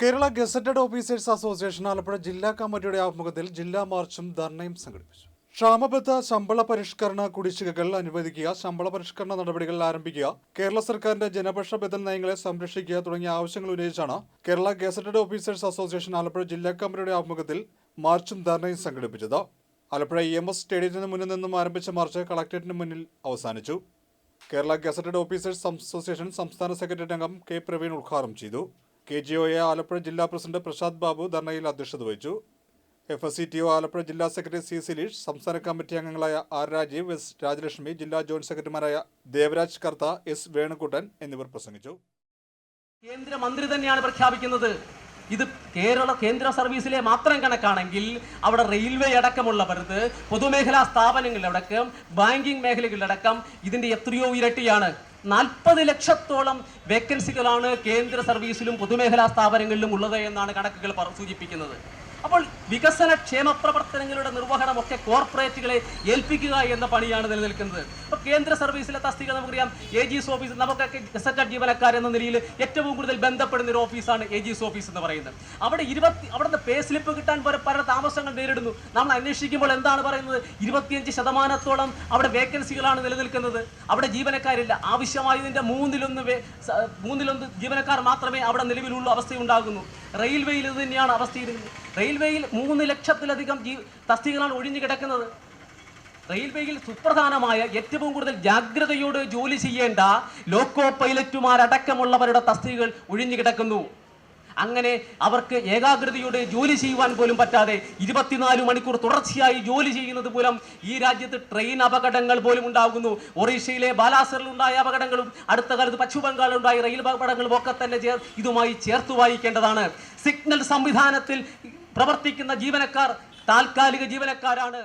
Kerala gazetted officers association Alappuzha ജില്ലാ കമ്മിറ്റിയുടെ ആഭിമുഖ്യത്തിൽ ജില്ലാ മാർച്ചും ധർണയും സംഘടിപ്പിച്ചു. ക്ഷാമബദ്ധ ശമ്പള പരിഷ്കരണ കുടിശ്ശികകൾ അനുവദിക്കുക ശമ്പള പരിഷ്കരണ നടപടികൾ ആരംഭിക്കുക കേരള സർക്കാരിന്റെ ജനപക്ഷ ബദൽ നയങ്ങളെ സംരക്ഷിക്കുക തുടങ്ങിയ ആവശ്യങ്ങൾ ഉന്നയിച്ചാണ് Kerala gazetted officers association Alappuzha ജില്ലാ കമ്മിറ്റിയുടെ ആഭിമുഖ്യത്തിൽ മാർച്ചും ധർണയും സംഘടിപ്പിച്ചത്. ആലപ്പുഴ ഇ എം എസ് സ്റ്റേഡിയത്തിന് മുന്നിൽ നിന്നും ആരംഭിച്ച മാർച്ച് കളക്ടറേറ്റിന് മുന്നിൽ അവസാനിച്ചു. കേരള ഗസറ്റഡ് ഓഫീസേഴ്സ് അസോസിയേഷൻ സംസ്ഥാന സെക്രട്ടറി അംഗം കെ പ്രവീൺ ഉദ്ഘാടനം ചെയ്തു. K G O A Alappuzha ജില്ലാ പ്രസിഡന്റ് പ്രശാന്ത് ബാബു ധർണയിൽ അധ്യക്ഷത വഹിച്ചു. F S C T O Alappuzha ജില്ലാ സെക്രട്ടറി സി സിലീഷ് സംസ്ഥാന കമ്മിറ്റി അംഗങ്ങളായ ആർ രാജീവ് എസ് രാജലക്ഷ്മി ജില്ലാ ജോയിന്റ് സെക്രട്ടറിമാരായ ദേവരാജ് കർത്ത എസ് വേണുകുട്ടൻ എന്നിവർ പ്രസംഗിച്ചു. കേന്ദ്രമന്ത്രി തന്നെയാണ് പ്രഖ്യാപിക്കുന്നത്. ഇത് കേരള കേന്ദ്ര സർവീസിലെ മാത്രം കണക്കാണെങ്കിൽ അവിടെ റെയിൽവേ അടക്കമുള്ളവർക്ക് പൊതുമേഖലാ സ്ഥാപനങ്ങളിലടക്കം ബാങ്കിങ് മേഖലകളിലടക്കം ഇതിന്റെ എത്രയോ ഇരട്ടിയാണ്. നാൽപ്പത് ലക്ഷത്തോളം വേക്കൻസികളാണ് കേന്ദ്ര സർവീസിലും പൊതുമേഖലാ സ്ഥാപനങ്ങളിലും ഉള്ളത് എന്നാണ് കണക്കുകൾ സൂചിപ്പിക്കുന്നത്. അപ്പോൾ വികസന ക്ഷേമ പ്രവർത്തനങ്ങളുടെ നിർവഹണമൊക്കെ കോർപ്പറേറ്റുകളെ ഏൽപ്പിക്കുക എന്ന പണിയാണ് നിലനിൽക്കുന്നത്. അപ്പോൾ കേന്ദ്ര സർവീസിലെ തസ്തിക നമുക്കറിയാം എ ജി എസ് ഓഫീസ് നമുക്കൊക്കെ ഗസറ്റഡ് ജീവനക്കാർ എന്ന നിലയിൽ ഏറ്റവും കൂടുതൽ ബന്ധപ്പെടുന്ന ഒരു ഓഫീസാണ് എ ജി എസ് ഓഫീസ് എന്ന് പറയുന്നത്. അവിടെ ഇരുപത്തി അവിടുത്തെ പേ സ്ലിപ്പ് കിട്ടാൻ വരെ പല താമസങ്ങൾ നേരിടുന്നു. നമ്മൾ അന്വേഷിക്കുമ്പോൾ എന്താണ് പറയുന്നത്? ഇരുപത്തിയഞ്ച് ശതമാനത്തോളം അവിടെ വേക്കൻസികളാണ് നിലനിൽക്കുന്നത്. അവിടെ ജീവനക്കാരില്ല. ആവശ്യമായതിന്റെ മൂന്നിലൊന്ന് മൂന്നിലൊന്ന് ജീവനക്കാർ മാത്രമേ അവിടെ നിലവിലുള്ള അവസ്ഥയുണ്ടാകുന്നു. റെയിൽവേയിൽ ഇത് തന്നെയാണ് അവസ്ഥയിരുന്നത് റെയിൽവേയിൽ മൂന്ന് ലക്ഷത്തിലധികം ജീ തസ്തികളാണ് ഒഴിഞ്ഞു കിടക്കുന്നത്. റെയിൽവേയിൽ സുപ്രധാനമായ ഏറ്റവും കൂടുതൽ ജാഗ്രതയോട് ജോലി ചെയ്യേണ്ട ലോക്കോ പൈലറ്റുമാരടക്കമുള്ളവരുടെ തസ്തികകൾ ഒഴിഞ്ഞു കിടക്കുന്നു. അങ്ങനെ അവർക്ക് ഏകാഗ്രതയോടെ ജോലി ചെയ്യുവാൻ പോലും പറ്റാതെ ഇരുപത്തിനാല് മണിക്കൂർ തുടർച്ചയായി ജോലി ചെയ്യുന്നത് മൂലം ഈ രാജ്യത്ത് ട്രെയിൻ അപകടങ്ങൾ പോലും ഉണ്ടാകുന്നു. ഒറീഷയിലെ ബാലാസറിൽ ഉണ്ടായ അപകടങ്ങളും അടുത്ത കാലത്ത് പശ്ചിമ ബംഗാളിൽ ഉണ്ടായ റെയിൽ അപകടങ്ങളും ഒക്കെ തന്നെ ഇതുമായി ചേർത്ത് വായിക്കേണ്ടതാണ്. സിഗ്നൽ സംവിധാനത്തിൽ പ്രവർത്തിക്കുന്ന ജീവനക്കാർ താൽക്കാലിക ജീവനക്കാരാണ്.